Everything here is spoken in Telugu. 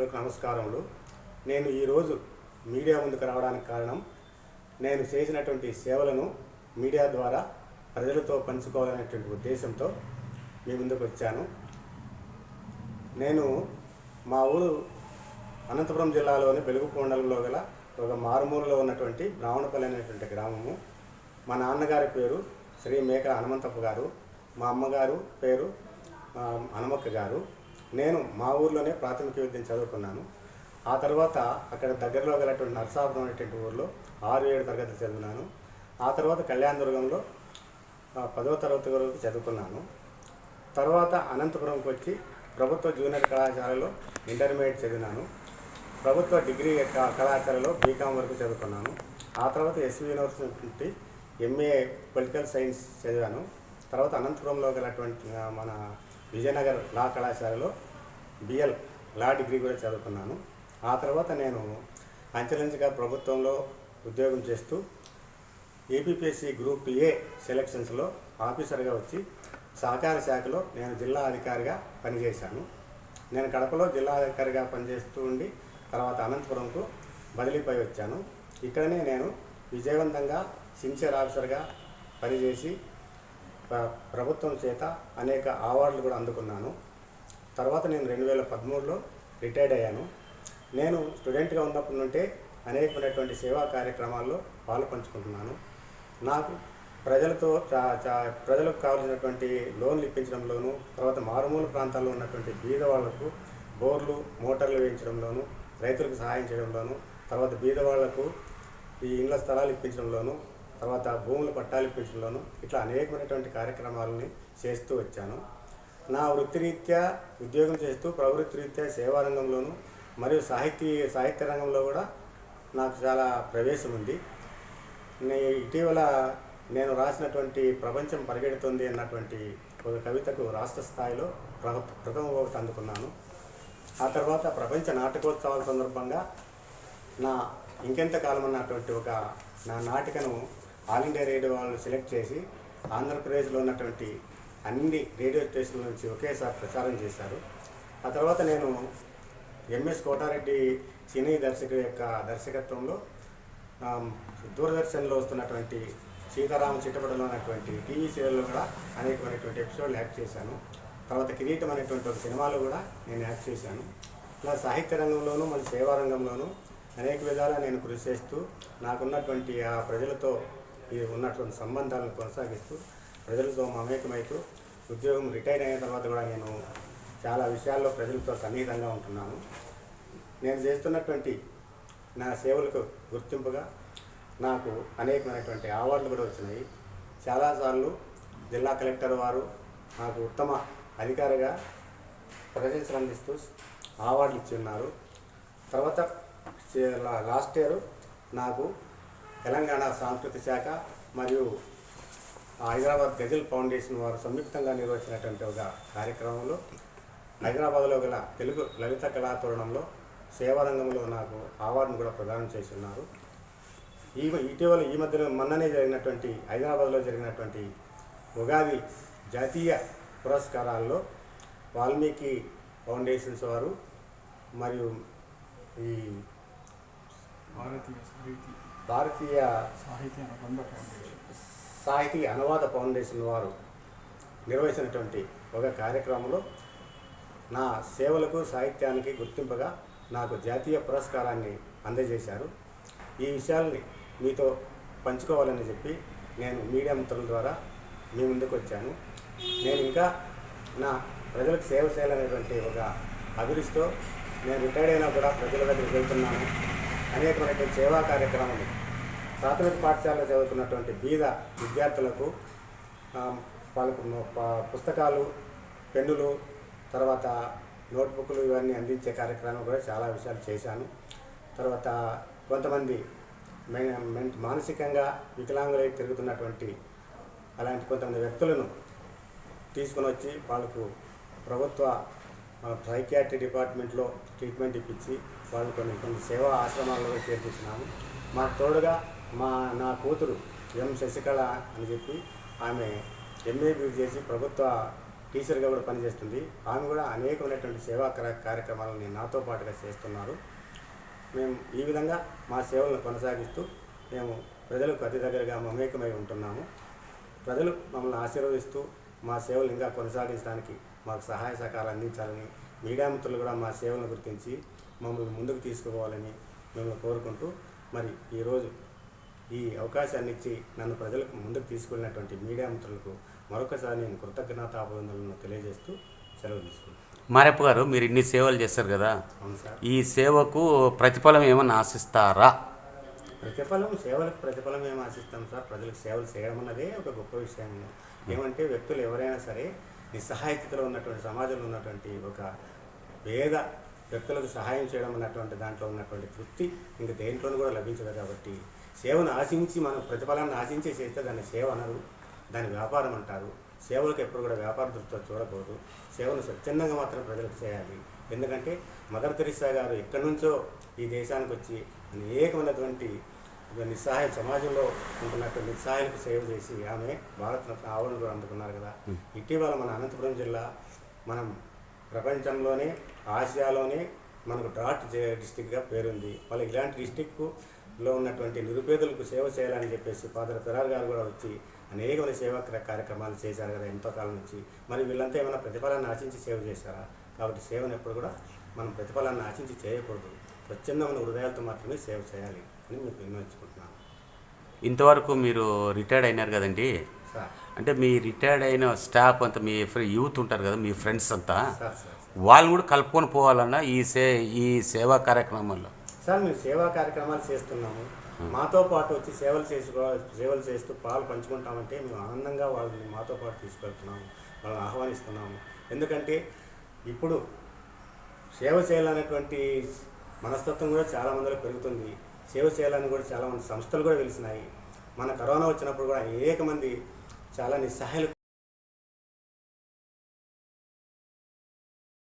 నమస్కారములు. నేను ఈరోజు మీడియా ముందుకు రావడానికి కారణం నేను చేసినటువంటి సేవలను మీడియా ద్వారా ప్రజలతో పంచుకోవాలనేటువంటి ఉద్దేశంతో మీ ముందుకు వచ్చాను. నేను మా ఊరు అనంతపురం జిల్లాలోని బెలుగు గల ఒక మారుమూలలో ఉన్నటువంటి బ్రాహ్మణపల్లి అనేటువంటి గ్రామము. మా నాన్నగారి పేరు శ్రీ మేక హనుమంతప్ప గారు మా అమ్మగారు పేరు హనుమక్క గారు. నేను మా ఊర్లోనే ప్రాథమిక విద్యను చదువుకున్నాను. ఆ తర్వాత అక్కడ దగ్గరలో గలటువంటి నరసాపురం అనేటువంటి ఊర్లో ఆరు ఏడు తరగతి చదివినాను. ఆ తర్వాత కళ్యాణదుర్గంలో పదవ తరగతి వరకు చదువుకున్నాను. తర్వాత అనంతపురంకి వచ్చి ప్రభుత్వ జూనియర్ కళాశాలలో ఇంటర్మీడియట్ చదివినాను. ప్రభుత్వ డిగ్రీ కళాశాలలో బీకామ్ వరకు చదువుకున్నాను. ఆ తర్వాత SV university MA political science చదివాను. తర్వాత అనంతపురంలో గలటువంటి మన విజయనగర్ లా కళాశాలలో బిఎల్ లా డిగ్రీ కూడా చదువుకున్నాను. ఆ తర్వాత నేను అంచెలంచెగా ప్రభుత్వంలో ఉద్యోగం చేస్తూ ఏపీపీఎస్సీ గ్రూప్ ఏ సెలక్షన్స్లో ఆఫీసర్గా వచ్చి సహకార శాఖలో నేను జిల్లా అధికారిగా పనిచేశాను. నేను కడపలో జిల్లా అధికారిగా పనిచేస్తూ ఉండి తర్వాత అనంతపురంకు బదిలీపై వచ్చాను. ఇక్కడనే నేను విజయవంతంగా సిన్సియర్ ఆఫీసర్గా పనిచేసి ప్రభుత్వం చేత అనేక అవార్డులు కూడా అందుకున్నాను. తర్వాత నేను రెండు వేల పదమూడులో రిటైర్డ్ అయ్యాను. నేను స్టూడెంట్గా ఉన్నప్పటి నుండే అనేకమైనటువంటి సేవా కార్యక్రమాల్లో పాలు పంచుకుంటున్నాను నాకు ప్రజలతో చా చా ప్రజలకు కావాల్సినటువంటి లోన్లు ఇప్పించడంలోను తర్వాత మారుమూల ప్రాంతాల్లో ఉన్నటువంటి బీద వాళ్ళకు బోర్లు మోటార్లు వేయించడంలోను రైతులకు సహాయం చేయడంలోను తర్వాత బీద వాళ్ళకు ఈ ఇండ్ల స్థలాలు ఇప్పించడంలోను తర్వాత భూములు పట్టాలు ఇప్పించడంలోను ఇట్లా అనేకమైనటువంటి కార్యక్రమాలని చేస్తూ వచ్చాను. నా వృత్తిరీత్యా ఉద్యోగం చేస్తూ ప్రవృత్తి రీత్యా సేవా రంగంలోను మరియు సాహితీ సాహిత్య రంగంలో కూడా నాకు చాలా ప్రవేశం ఉంది. నే ఇటీవల నేను రాసినటువంటి ప్రపంచం పరిగెడుతుంది అన్నటువంటి ఒక కవితకు రాష్ట్ర స్థాయిలో ప్ర- ప్రథమ ఒకటి అందుకున్నాను. ఆ తర్వాత ప్రపంచ నాటకోత్సవాల సందర్భంగా నా ఇంకెంత కాలం అన్నటువంటి ఒక నా నాటికను ఆల్ ఇండియా రేడియో వాళ్ళు సెలెక్ట్ చేసి ఆంధ్రప్రదేశ్లో ఉన్నటువంటి అన్ని రేడియో స్టేషన్ల నుంచి ఒకేసారి ప్రచారం చేశారు. ఆ తర్వాత నేను ఎంఎస్ కోటారెడ్డి సినీ దర్శకుడి యొక్క దర్శకత్వంలో దూరదర్శన్లో వస్తున్నటువంటి సీతారామ చిట్టపటలో ఉన్నటువంటి టీవీ సీరియల్లో కూడా అనేకమైనటువంటి ఎపిసోడ్లు యాక్ట్ చేశాను. తర్వాత కిరీటం అనేటువంటి ఒక సినిమాలో కూడా నేను యాక్ట్ చేశాను. ఇలా సాహిత్య రంగంలోనూ మళ్ళీ సేవా రంగంలోనూ అనేక విధాలా నేను కృషి చేస్తూ నాకున్నటువంటి ఆ ప్రజలతో ఉన్నటువంటి సంబంధాలను కొనసాగిస్తూ ప్రజలతో మమేకమైతూ ఉద్యోగం రిటైర్ అయిన తర్వాత కూడా నేను చాలా విషయాల్లో ప్రజలతో సన్నిహితంగా ఉంటున్నాను. నేను చేస్తున్నటువంటి నా సేవలకు గుర్తింపుగా నాకు అనేకమైనటువంటి అవార్డులు కూడా వచ్చినాయి. చాలాసార్లు జిల్లా కలెక్టర్ వారు నాకు ఉత్తమ అధికారిగా ప్రశంసలు అందిస్తూ అవార్డులు ఇచ్చి ఉన్నారు. తర్వాత లాస్ట్ ఇయర్ నాకు తెలంగాణ సాంస్కృతిక శాఖ మరియు హైదరాబాద్ గజల్ ఫౌండేషన్ వారు సంయుక్తంగా నిర్వహించినటువంటి ఒక కార్యక్రమంలో హైదరాబాద్లో గల తెలుగు లలిత కళాతోరణంలో సేవారంగంలో నాకు అవార్డును కూడా ప్రదానం చేస్తున్నారు. ఈ ఇటీవల ఈ మధ్యలో మొన్ననే జరిగినటువంటి హైదరాబాద్లో జరిగినటువంటి ఉగాది జాతీయ పురస్కారాల్లో వాల్మీకి ఫౌండేషన్స్ వారు మరియు ఈ భారతీయ భారతీయ ఫౌండేషన్ సాహితీ అనువాద ఫౌండేషన్ వారు నిర్వహించినటువంటి ఒక కార్యక్రమంలో నా సేవలకు సాహిత్యానికి గుర్తింపుగా నాకు జాతీయ పురస్కారాన్ని అందజేశారు. ఈ విషయాల్ని మీతో పంచుకోవాలని చెప్పి నేను మీడియా మిత్రుల ద్వారా మీ ముందుకు వచ్చాను. నేను ఇంకా నా ప్రజలకు సేవ చేయాలనేటువంటి ఒక అభిరుచితో నేను రిటైర్డ్ అయినా కూడా ప్రజల దగ్గరికి వెళ్తున్నాను. అనేకమైనటువంటి సేవా కార్యక్రమాలు. ప్రాథమిక పాఠశాలలో చదువుతున్నటువంటి బీద విద్యార్థులకు వాళ్ళకు పుస్తకాలు పెన్నులు తర్వాత నోట్బుక్లు ఇవన్నీ అందించే కార్యక్రమం కూడా చాలా విషయాలు చేశాను. తర్వాత కొంతమంది మె- మానసికంగా వికలాంగులై తిరుగుతున్నటువంటి అలాంటి కొంతమంది వ్యక్తులను తీసుకొని వచ్చి వాళ్ళకు ప్రభుత్వ సైకియాట్రీ డిపార్ట్మెంట్లో ట్రీట్మెంట్ ఇప్పించి వాళ్ళు కొన్ని కొన్ని సేవా ఆశ్రమాల్లో చేర్పించినాము. మాకు తోడుగా మా నా కూతురు ఎం శశికళ అని చెప్పి ఆమె ఎంఏబీ చేసి ప్రభుత్వ టీచర్గా కూడా పనిచేస్తుంది. ఆమె కూడా అనేకమైనటువంటి సేవా కార్య- కార్యక్రమాలను నాతో పాటుగా చేస్తున్నారు. మేము ఈ విధంగా మా సేవలను కొనసాగిస్తూ మేము ప్రజలకు అతి దగ్గరగా మమేకమై ఉంటున్నాము. ప్రజలు మమ్మల్ని ఆశీర్వదిస్తూ మా సేవలు ఇంకా కొనసాగించడానికి మాకు సహాయ సహకారాలు అందించాలని మీడియా మిత్రులు కూడా మా సేవలను గుర్తించి మమ్మల్ని ముందుకు తీసుకుపోవాలని మేము కోరుకుంటూ మరి ఈరోజు ఈ అవకాశాన్ని ఇచ్చి నన్ను ప్రజలకు ముందుకు తీసుకెళ్ళినటువంటి మీడియా మిత్రులకు మరొకసారి నేను కృతజ్ఞతాభివందనలను తెలియజేస్తూ సెలవు తీసుకుంటాను మారెప్ప గారు మీరు ఇన్ని సేవలు చేస్తారు కదా? ఈ సేవకు ప్రతిఫలం ఏమన్నా ఆశిస్తారా? ప్రతిఫలం సేవలకు ప్రతిఫలం ఏం ఆశిస్తాం సార్. ప్రజలకు సేవలు చేయడం అన్నదే ఒక గొప్ప విషయం. ఏమంటే వ్యక్తులు ఎవరైనా సరే నిస్సహాయకతలో ఉన్నటువంటి సమాజంలో ఉన్నటువంటి ఒక పేద వ్యక్తులకు సహాయం చేయడం అన్నటువంటి దాంట్లో ఉన్నటువంటి తృప్తి ఇంకా దేంట్లోనూ కూడా లభించదు కాబట్టి సేవను ఆశించి మనం ప్రతిఫలాన్ని ఆశించి చేస్తే దాన్ని సేవ అనరు దాన్ని వ్యాపారం అంటారు. సేవలకు ఎప్పుడు కూడా వ్యాపార దృష్టితో చూడకూడదు. సేవను స్వచ్ఛందంగా మాత్రం ప్రజలకు చేయాలి. ఎందుకంటే మదర్ తెరిసా గారు ఎక్కడి నుంచో ఈ దేశానికి వచ్చి అనేకమైనటువంటి ఒక నిస్సహాయ సమాజంలో ఉంటున్నటువంటి నిస్సహాయులకు సేవ చేసి ఆమె భారతరత్న ఆవరణ కూడా అందుకున్నారు కదా. ఇటీవల మన అనంతపురం జిల్లా మనం ప్రపంచంలోనే ఆసియాలోనే మనకు డ్రాట్ డిస్టిక్గా పేరుంది. మళ్ళీ ఇలాంటి డిస్టిక్లో ఉన్నటువంటి నిరుపేదలకు సేవ చేయాలని చెప్పేసి ఫాదర్ ఫెరార్ గారు కూడా వచ్చి అనేకమైన సేవా కార్య- కార్యక్రమాలు చేశారు కదా ఎంతో కాలం నుంచి. మరి వీళ్ళంతా ఏమైనా ప్రతిఫలాన్ని ఆశించి సేవ చేశారా? కాబట్టి సేవను ఎప్పుడు కూడా మనం ప్రతిఫలాన్ని ఆశించి చేయకూడదు. స్వచ్ఛందమైన హృదయాలతో మాత్రమే సేవ చేయాలి అని మీకు విన్నవించుకుంటున్నాను. ఇంతవరకు మీరు రిటైర్డ్ అయినారు కదండి? అంటే మీ రిటైర్డ్ అయిన స్టాఫ్ అంతా మీ యూత్ ఉంటారు కదా మీ ఫ్రెండ్స్ అంతా వాళ్ళు కూడా కలుపుకొని పోవాలన్నా ఈ సే ఈ సేవా కార్యక్రమంలో సార్ మేము సేవా కార్యక్రమాలు చేస్తున్నాము. మాతో పాటు వచ్చి సేవలు చేసుకో సేవలు చేస్తూ పాలు పంచుకుంటామంటే మేము ఆనందంగా వాళ్ళని మాతో పాటు తీసుకెళ్తున్నాము వాళ్ళని ఆహ్వానిస్తున్నాము. ఎందుకంటే ఇప్పుడు సేవ చేయాలనేటువంటి మనస్తత్వం కూడా చాలా మందిలో పెరుగుతుంది. సేవ చేయాలని కూడా చాలా మంది సంస్థలు కూడా వెలిసినాయి. మన కరోనా వచ్చినప్పుడు కూడా అనేక మంది చాలా నిస్సహాయాలు